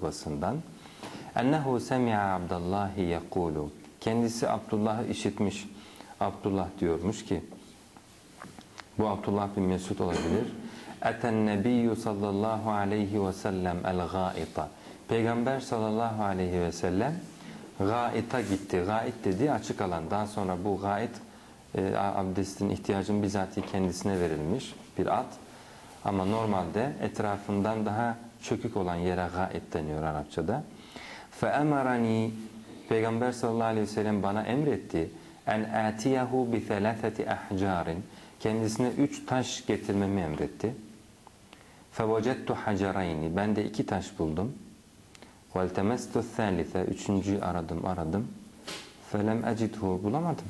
babasından. Ennehu semi'a Abdallahi yekulu. Kendisi Abdullah'ı işitmiş. Abdullah diyormuş ki bu Abdullah bin Mesud olabilir. Eten nebiyyü sallallahu aleyhi ve sellem el gâita. Peygamber sallallahu aleyhi ve sellem gâita gitti. Gâit dediği açık alan. Daha sonra bu gâit e, abdestin ihtiyacın bizatihi kendisine verilmiş bir at. Ama normalde etrafından daha çökük olan yere gâit deniyor Arapçada. فَاَمَرَنِي Peygamber sallallahu aleyhi ve sellem bana emretti en atiyahu bi thalathati ahjarin kendisine üç taş getirmemi emretti. فَوَجَدْتُ حَجَرَيْنِ Ben de iki taş buldum. وَالْتَمَسْتُ الثَّالِثَ Üçüncüyü aradım aradım. فَلَمْ اَجِدْهُ Bulamadım.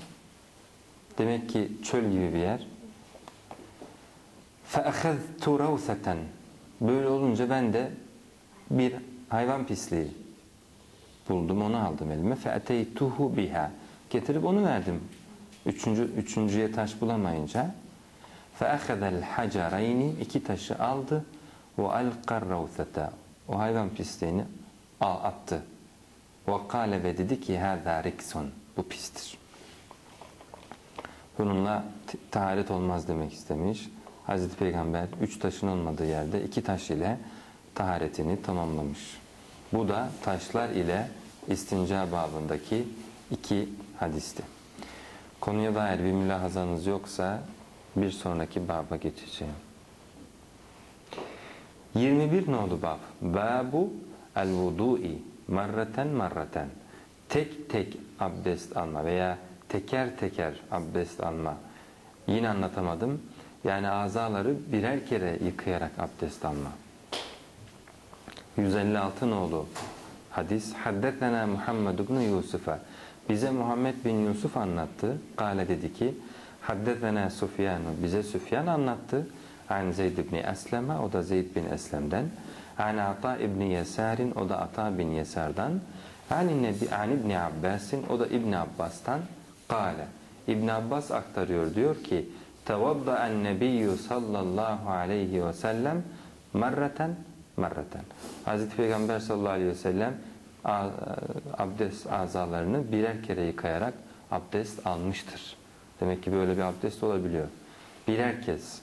Demek ki çöl gibi bir yer. فَأَخَذْتُ رَوْثَةً Böyle olunca ben de bir hayvan pisliği buldum, onu aldım elime. فَاَتَيْتُهُ biha Getirip onu verdim. Üçüncü, üçüncüye taş bulamayınca فَاَخَذَ الْحَجَرَيْنِ iki taşı aldı وَاَلْقَ الرَّوْثَةَ O hayvan pisliğini attı. وَقَالَ ve dedi ki هَذَا رِكْسٌ Bu pistir. Bununla taharet olmaz demek istemiş. Hazreti Peygamber üç taşın olmadığı yerde iki taş ile taharetini tamamlamış. Bu da taşlar ile istinca babındaki iki hadisti. Konuya dair bir mülahazanız yoksa bir sonraki baba geçeceğim. 21 nolu bab. Babu el vudu'i marraten marraten. Tek tek abdest alma veya teker teker abdest alma. Yine anlatamadım. Yani azaları birer kere yıkayarak abdest alma. 156 nolu hadis. Haddetena Muhammed ibn Yusuf'a. Bize Muhammed bin Yusuf anlattı. Kale dedi ki Haddetena Sufyanu. Bize Süfyan anlattı. An Zeyd ibn Esleme. O da Zeyd bin Eslem'den. An Ata ibn Yesarin. O da Ata bin Yesar'dan. An, Nebi, an İbn Abbas'in. O da İbn Abbas'tan. Kale. İbn Abbas aktarıyor. Diyor ki Tevadda'en nebiyyü sallallahu aleyhi ve sellem marraten marraten. Hazreti Peygamber sallallahu aleyhi ve sellem abdest azalarını birer kere yıkayarak abdest almıştır. Demek ki böyle bir abdest olabiliyor. Birer kez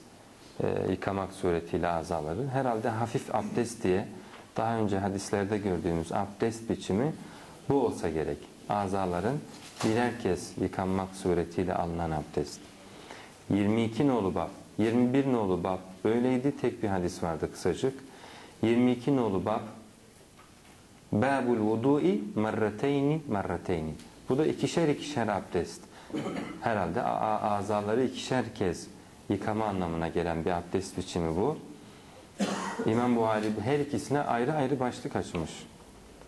e, yıkamak suretiyle azaları. Herhalde hafif abdest diye daha önce hadislerde gördüğümüz abdest biçimi bu olsa gerek. Azaların birer kez yıkanmak suretiyle alınan abdest. 22 nolu bab, 21 nolu bab böyleydi. Tek bir hadis vardı kısacık. 22 nolu bab Babul vudu'i marrateyni marrateyni. Bu da ikişer ikişer abdest. Herhalde azaları ikişer kez yıkama anlamına gelen bir abdest biçimi bu. İmam Buhari her ikisine ayrı ayrı başlık açmış.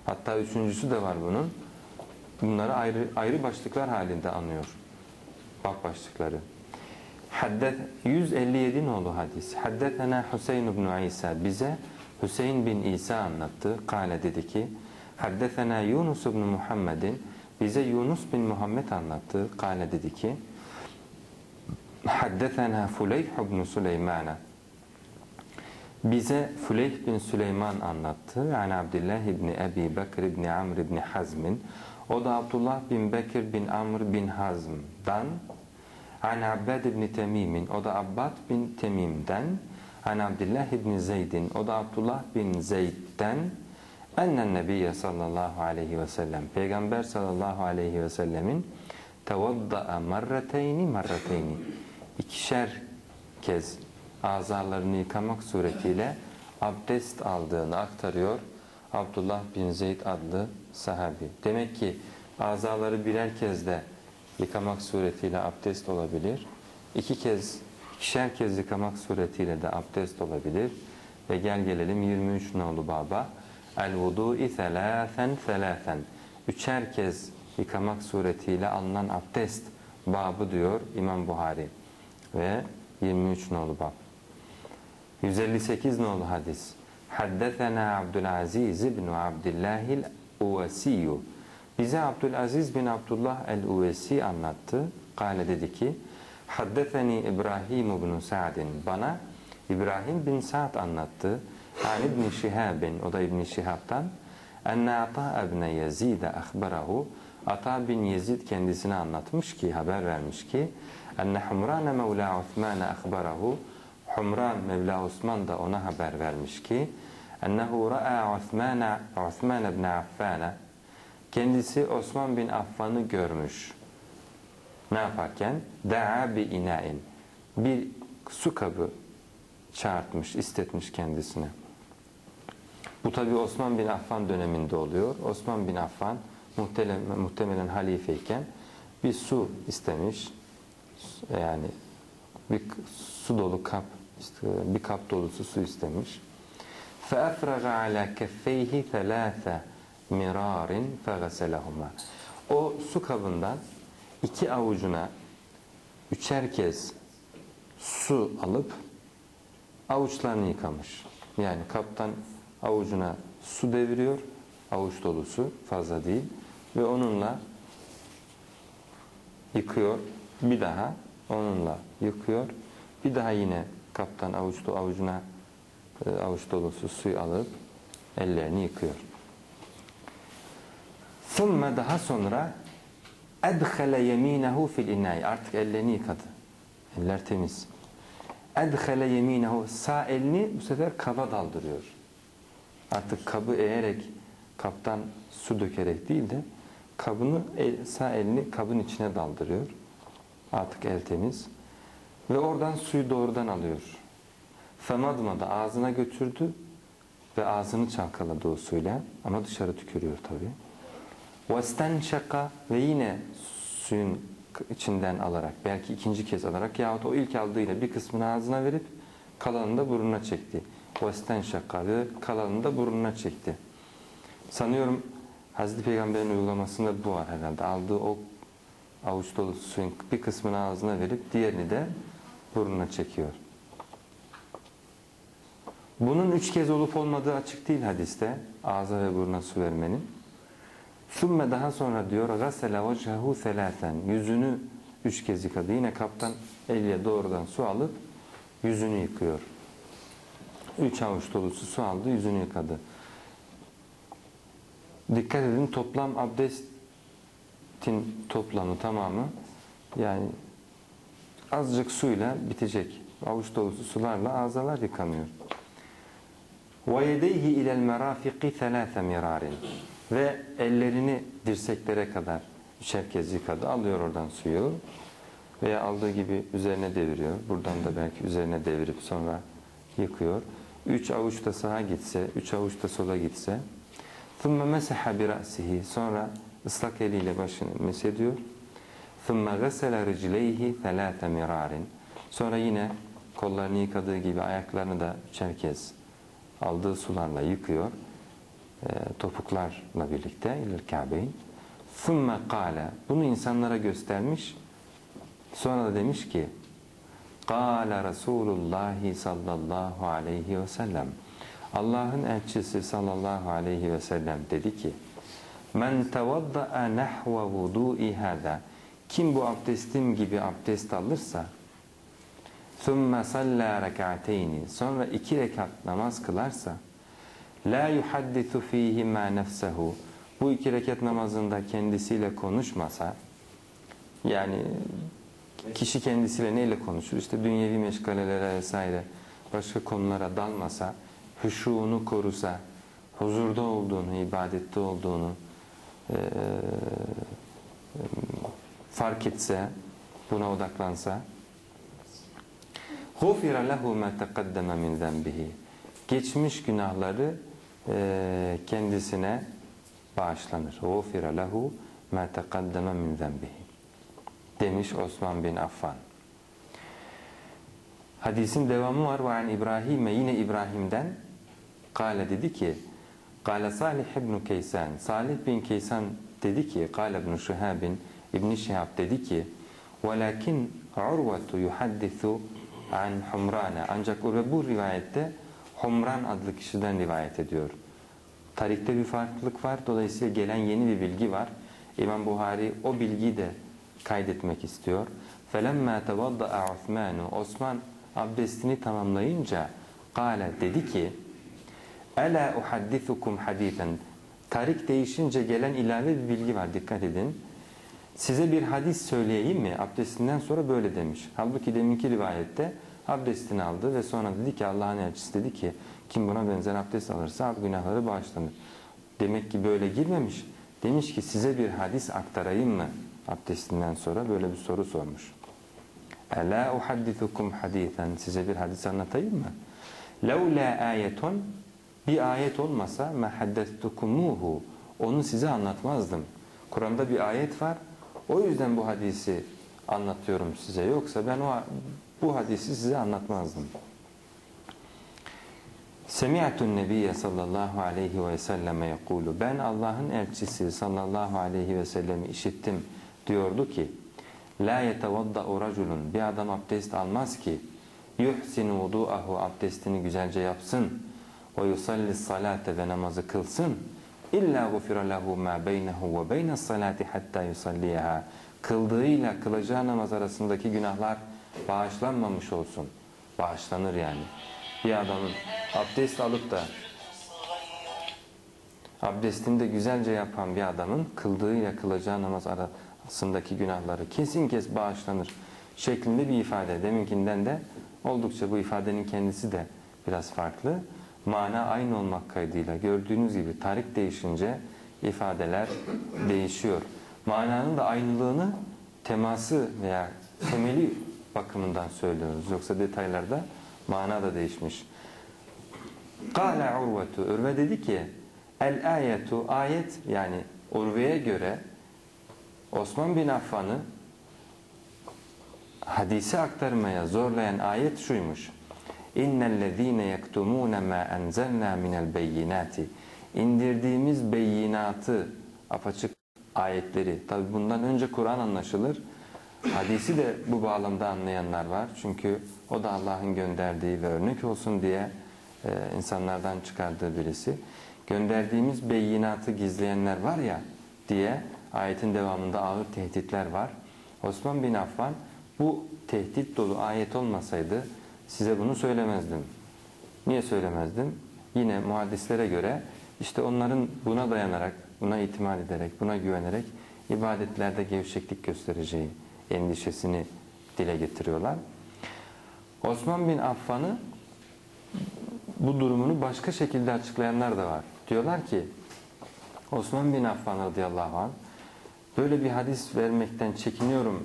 Hatta üçüncüsü de var bunun. Bunları ayrı ayrı başlıklar halinde anıyor. Bak başlıkları. Haddet 157 nolu hadis. Haddetena Hüseyin ibn İsa bize Hüseyin bin İsa anlattı. Kale dedi ki Haddetena Yunus ibn Muhammedin bize Yunus bin Muhammed anlattı. Kale dedi ki Haddetena Fuleyh ibn Süleymana bize Fuleyh bin Süleyman anlattı. Yani Abdullah ibn Ebi Bekir ibn Amr ibn Hazm'in o da Abdullah bin Bekir bin Amr bin Hazm'dan An Abbad ibn Temim'in o da Abbad bin Temim'den An Abdullah ibn Zeyd'in o da Abdullah bin Zeyd'den Ennen Nebiye sallallahu aleyhi ve sellem Peygamber sallallahu aleyhi ve sellemin tevadda'a marrateyni marrateyni ikişer kez azalarını yıkamak suretiyle abdest aldığını aktarıyor Abdullah bin Zeyd adlı sahabi. Demek ki azaları birer kez de yıkamak suretiyle abdest olabilir. İki kez, ikişer kez yıkamak suretiyle de abdest olabilir. Ve gel gelelim 23 nolu baba. El vudu'i selâfen selâfen. Üçer kez yıkamak suretiyle alınan abdest babı diyor İmam Buhari. Ve 23 nolu bab. 158 nolu hadis. Haddetena Abdülaziz ibn Abdillahil Uvasiyu. Bize Abdülaziz bin Abdullah el-Uvesi anlattı. Kale dedi ki, Haddetheni İbrahim ibn Sa'din. Bana İbrahim bin Sa'd anlattı. An İbn Şihab'in, o da İbn Şihab'tan. enne Ata ibn Yezid ahbarahu Ata bin Yezid kendisine anlatmış ki haber vermiş ki enne Humran Mevla Osman ahbarahu Humran Mevla Osman da ona haber vermiş ki ennehu ra'a Osman Osman ibn Affan kendisi Osman bin Affan'ı görmüş. Ne yaparken? Da'a bi ina'in. Bir su kabı çağırtmış, istetmiş kendisine. Bu tabi Osman bin Affan döneminde oluyor. Osman bin Affan muhtemelen, muhtemelen halifeyken bir su istemiş. Yani bir su dolu kap, işte bir kap dolusu su istemiş. فَاَفْرَغَ عَلَى كَفَّيْهِ ثَلَاثَ mirarin fegaselahuma. O su kabından iki avucuna üçer kez su alıp avuçlarını yıkamış. Yani kaptan avucuna su deviriyor, avuç dolusu fazla değil ve onunla yıkıyor, bir daha onunla yıkıyor, bir daha yine kaptan avuç avucuna e, avuç dolusu suyu alıp ellerini yıkıyor. Sümme daha sonra edhele yeminehu fil inay. Artık ellerini yıkadı. Eller temiz. Edhele yeminehu. Sağ elini bu sefer kaba daldırıyor. Artık kabı eğerek, kaptan su dökerek değil de kabını el, sağ elini kabın içine daldırıyor. Artık el temiz. Ve oradan suyu doğrudan alıyor. Femadmada ağzına götürdü ve ağzını çalkaladı o suyla ama dışarı tükürüyor tabii. وَاسْتَنْشَقَ ve yine suyun içinden alarak belki ikinci kez alarak yahut o ilk aldığıyla bir kısmını ağzına verip kalanını da burnuna çekti. وَاسْتَنْشَقَ ve kalanını da burnuna çekti. Sanıyorum Hazreti Peygamber'in uygulamasında bu var herhalde. Aldığı o avuç dolusu suyun bir kısmını ağzına verip diğerini de burnuna çekiyor. Bunun üç kez olup olmadığı açık değil hadiste. Ağza ve burnuna su vermenin. Sümme daha sonra diyor غَسَلَ وَجْهَهُ ثَلَاثًا Yüzünü üç kez yıkadı. Yine kaptan eliyle doğrudan su alıp yüzünü yıkıyor. Üç avuç dolusu su aldı, yüzünü yıkadı. Dikkat edin toplam abdestin toplamı tamamı yani azıcık suyla bitecek. Avuç dolusu sularla ağzalar yıkanıyor. وَيَدَيْهِ اِلَى الْمَرَافِقِ ثَلَاثَ مِرَارٍ Ve ellerini dirseklere kadar üçer kez yıkadı. Alıyor oradan suyu veya aldığı gibi üzerine deviriyor. Buradan da belki üzerine devirip sonra yıkıyor. Üç avuç da sağa gitse, üç avuç da sola gitse ثُمَّ مَسَحَ بِرَأْسِهِ Sonra ıslak eliyle başını mesediyor. ثُمَّ غَسَلَ رِجْلَيْهِ ثَلَاثَ مِرَارٍ Sonra yine kollarını yıkadığı gibi ayaklarını da üçer kez aldığı sularla yıkıyor. E, topuklarla birlikte ilir Kabe'yi. ثُمَّ قَالَ Bunu insanlara göstermiş. Sonra da demiş ki قَالَ رَسُولُ اللّٰهِ sallallahu aleyhi ve sellem Allah'ın elçisi sallallahu aleyhi ve sellem dedi ki Men tevadda'a nehve vudu'i hâdâ Kim bu abdestim gibi abdest alırsa ثُمَّ صَلَّى رَكَعْتَيْنِ Sonra iki rekat namaz kılarsa la yuhaddithu fihi ma nefsehu Bu iki rekat namazında kendisiyle konuşmasa yani kişi kendisiyle neyle konuşur? İşte dünyevi meşgalelere vesaire başka konulara dalmasa hüşuğunu korusa, huzurda olduğunu, ibadette olduğunu e, fark etse, buna odaklansa غُفِرَ لَهُ مَا تَقَدَّمَ مِنْ ذَنْبِهِ Geçmiş günahları e, kendisine bağışlanır. Gufira lehu ma taqaddama min zenbihi. Demiş Osman bin Affan. Hadisin devamı var. Ve an İbrahim'e yine İbrahim'den Kale dedi ki Kale Salih ibn Keysan Salih bin Keysan dedi ki Kale ibn Şuhabin ibn Şihab dedi ki Velakin Urvetu yuhaddithu an Humrana ancak bu rivayette Humran adlı kişiden rivayet ediyor. Tarihte bir farklılık var. Dolayısıyla gelen yeni bir bilgi var. İmam Buhari o bilgiyi de kaydetmek istiyor. فَلَمَّا تَوَضَّأَ عُثْمَانُ Osman abdestini tamamlayınca Kale dedi ki Ela uhaddithukum hadisen Tarik değişince gelen ilave bir bilgi var dikkat edin. Size bir hadis söyleyeyim mi? Abdestinden sonra böyle demiş. Halbuki deminki rivayette abdestini aldı ve sonra dedi ki Allah'ın elçisi dedi ki kim buna benzer abdest alırsa günahları bağışlanır. Demek ki böyle girmemiş. Demiş ki size bir hadis aktarayım mı? Abdestinden sonra böyle bir soru sormuş. Ela uhaddithukum hadithen size bir hadis anlatayım mı? Levla ayetun bir ayet olmasa ma haddettukumuhu onu size anlatmazdım. Kur'an'da bir ayet var. O yüzden bu hadisi anlatıyorum size. Yoksa ben o bu hadisi size anlatmazdım. Semi'tun Nebiye sallallahu aleyhi ve selleme yekulu. Ben Allah'ın elçisi sallallahu aleyhi ve sellemi işittim. Diyordu ki La yetevadda'u raculun. Bir adam abdest almaz ki yuhsinu vudu'ahu abdestini güzelce yapsın. Ve yusallis salate ve namazı kılsın. İlla gufira lehu ma beynehu ve beynes salati hatta yusalliha. Kıldığıyla kılacağı namaz arasındaki günahlar bağışlanmamış olsun. Bağışlanır yani. Bir adamın abdest alıp da abdestini de güzelce yapan bir adamın kıldığıyla kılacağı namaz arasındaki günahları kesin kes bağışlanır şeklinde bir ifade. Deminkinden de oldukça bu ifadenin kendisi de biraz farklı. Mana aynı olmak kaydıyla gördüğünüz gibi tarik değişince ifadeler değişiyor. Mananın da aynılığını teması veya temeli bakımından söylüyoruz. Yoksa detaylarda mana da değişmiş. Kâle urvetu. Urve dedi ki el ayetu ayet yani Urve'ye göre Osman bin Affan'ı hadise aktarmaya zorlayan ayet şuymuş. İnnellezîne yektumûne mâ enzelnâ minel beyinâti. İndirdiğimiz beyinatı, apaçık ayetleri. Tabi bundan önce Kur'an anlaşılır. Hadisi de bu bağlamda anlayanlar var. Çünkü o da Allah'ın gönderdiği ve örnek olsun diye e, insanlardan çıkardığı birisi. Gönderdiğimiz beyinatı gizleyenler var ya diye ayetin devamında ağır tehditler var. Osman bin Affan bu tehdit dolu ayet olmasaydı size bunu söylemezdim. Niye söylemezdim? Yine muhaddislere göre işte onların buna dayanarak, buna itimat ederek, buna güvenerek ibadetlerde gevşeklik göstereceği endişesini dile getiriyorlar. Osman bin Affan'ı bu durumunu başka şekilde açıklayanlar da var. Diyorlar ki Osman bin Affan radıyallahu anh böyle bir hadis vermekten çekiniyorum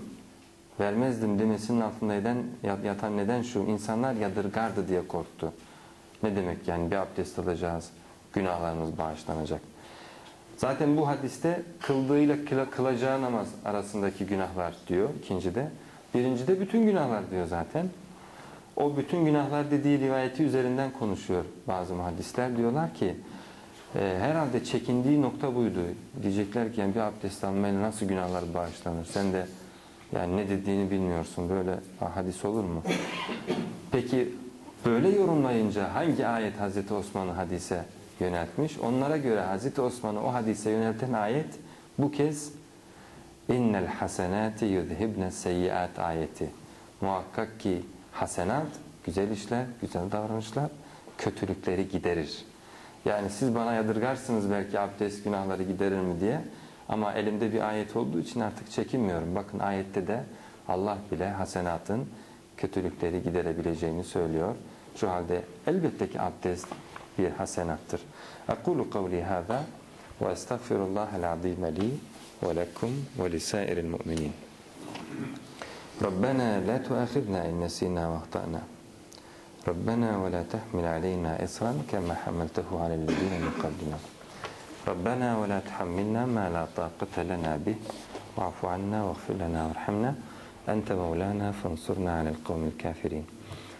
vermezdim demesinin altında neden, yatan neden şu insanlar yadırgardı diye korktu. Ne demek yani bir abdest alacağız günahlarımız bağışlanacak. Zaten bu hadiste kıldığıyla kılacağı namaz arasındaki günahlar diyor ikincide. Birincide bütün günahlar diyor zaten. O bütün günahlar dediği rivayeti üzerinden konuşuyor bazı muhaddisler. Diyorlar ki e, herhalde çekindiği nokta buydu. Diyecekler ki yani bir abdest almayla nasıl günahlar bağışlanır? Sen de yani ne dediğini bilmiyorsun. Böyle hadis olur mu? Peki böyle yorumlayınca hangi ayet Hazreti Osman'ı hadise yöneltmiş? Onlara göre Hazreti Osman'ı o hadise yönelten ayet bu kez innel hasenati yudhibne seyyiat ayeti. Muhakkak ki hasenat, güzel işler, güzel davranışlar kötülükleri giderir. Yani siz bana yadırgarsınız belki abdest günahları giderir mi diye. Ama elimde bir ayet olduğu için artık çekinmiyorum. Bakın ayette de Allah bile hasenatın kötülükleri giderebileceğini söylüyor. Şu halde elbette ki abdest Aqulu kavli hâzâ ve estağfirullahal azîme li ve lekum ve lisâiril mu'minin. ربنا لا تؤاخذنا إن نسينا وأخطأنا. ربنا ولا تحمل علينا إصرا كما حملته على الذين من قبلنا. ربنا ولا تحملنا ما لا طاقة لنا به. واعف عنا واغفر لنا وارحمنا. أنت مولانا فانصرنا على القوم الكافرين.